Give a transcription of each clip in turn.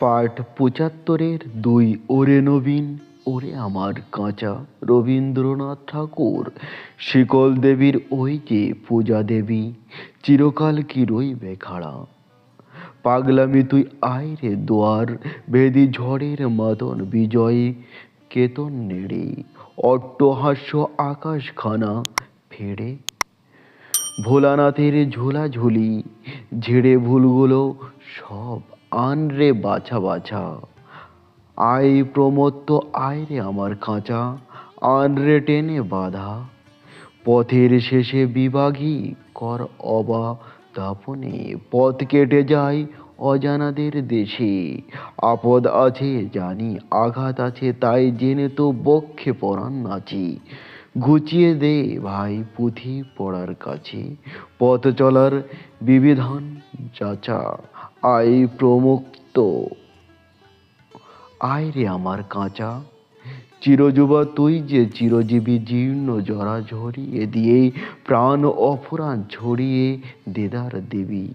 পাঠ পঁচাত্তরের দুই ওরে নবীন, ওরে আমার কাঁচা রবীন্দ্রনাথ ঠাকুর। শিকল দেবীর ওই যে পূজা দেবী, চিরকাল কি রইবে খাড়া? পাগলামি তুই আয় রে দোয়ার, বেদি ঝড়ের মতন বিজয়ী, কেতন নেড়ে, অট্টহাস্য আকাশখানা ফেড়ে। ভোলানাথের ঝোলাঝুলি, ঝেড়ে ভুলগুলো সব আন রে বাছা বাছা। আয় প্রমত্ত, আয় রে আমার খাঁচা আন রে টেনে বাধা। পথের শেষে বিভাগী, কর অবা দাপনে। পথ কেটে যায় অজানাদের দেশে। আপদ আছে জানি, আঘাত আছে তাই জেনে তো বক্ষে পরাণ নাচি। ঘুচিয়ে দে ভাই পুঁথি পড়ার কাছে। পথ চলার বিবিধান যাচা। আই প্রমুক্ত। আয় রে আমার কাঁচা। চিরযুবা তুই যে চিরজীবী জীর্ণ জরা ঝরিয়ে দিয়ে প্রাণ অফুরান ছড়িয়ে দেদার দেবী।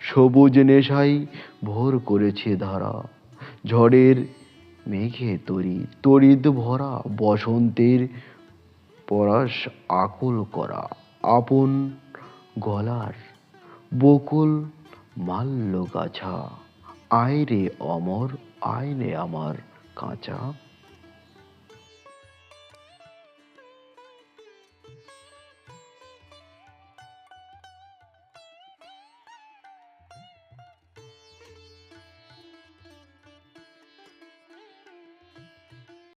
সবুজ নেশাই ভোর করেছে ধারা। ঝড়ের মেঘে তরি তরিদ ভরা বসন্তের পরশ আকুল করা। আপন গলার বকুল মাল্য গাছা। আয় রে অমর আয় রে আমার কাঁচা